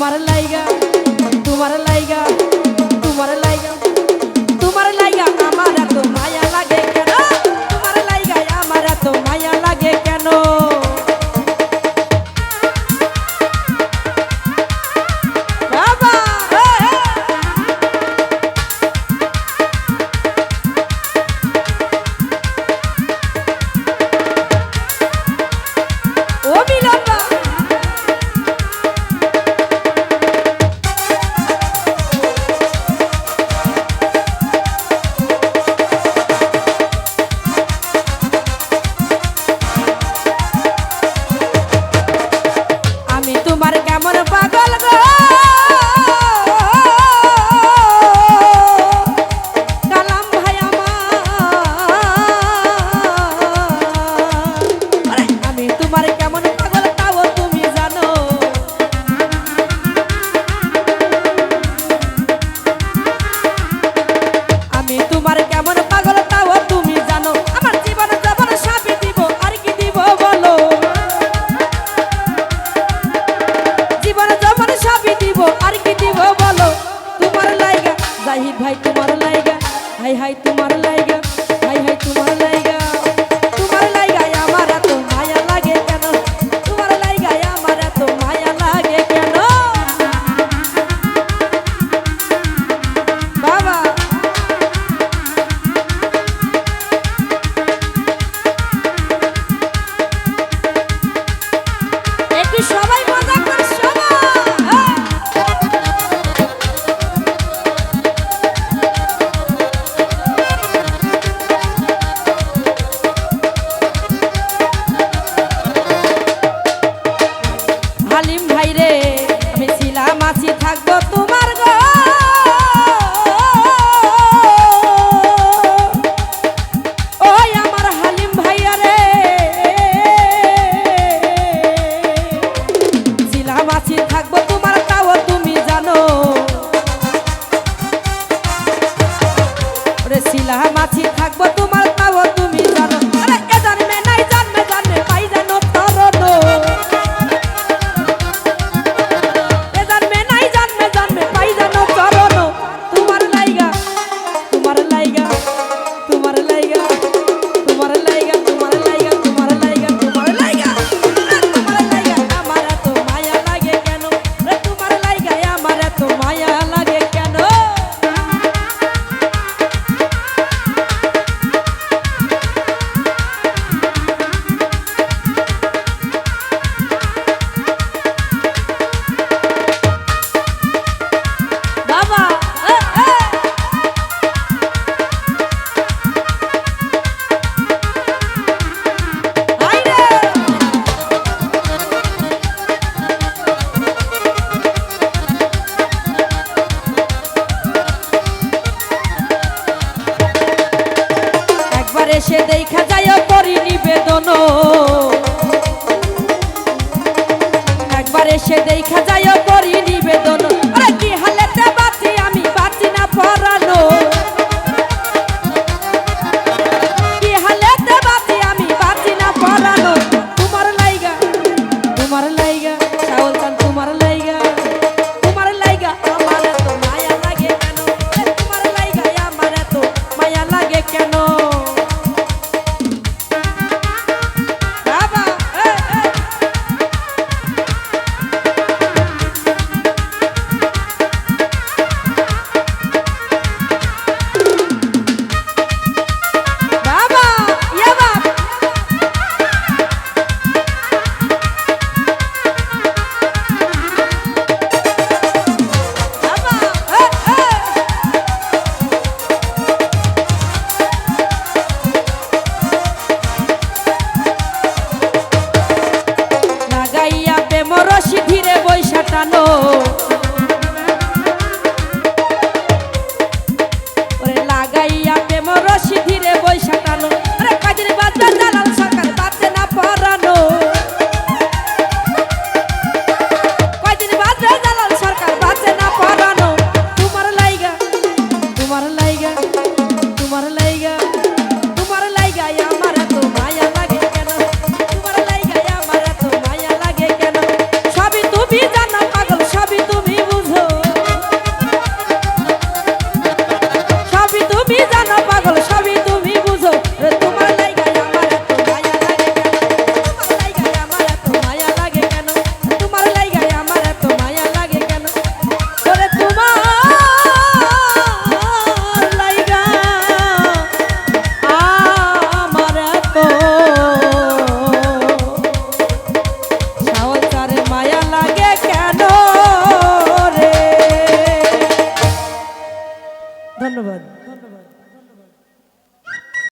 তোমার লাইগা তোমার লাইগা। ভাই তোমার লাইগা হাই হাই তোমার লাইগা হাই হাই তোমার লাইগা। সে দেখা যায় করি নিবেদন একবারে সে দেখা যায় করি নিবেদন Rossi.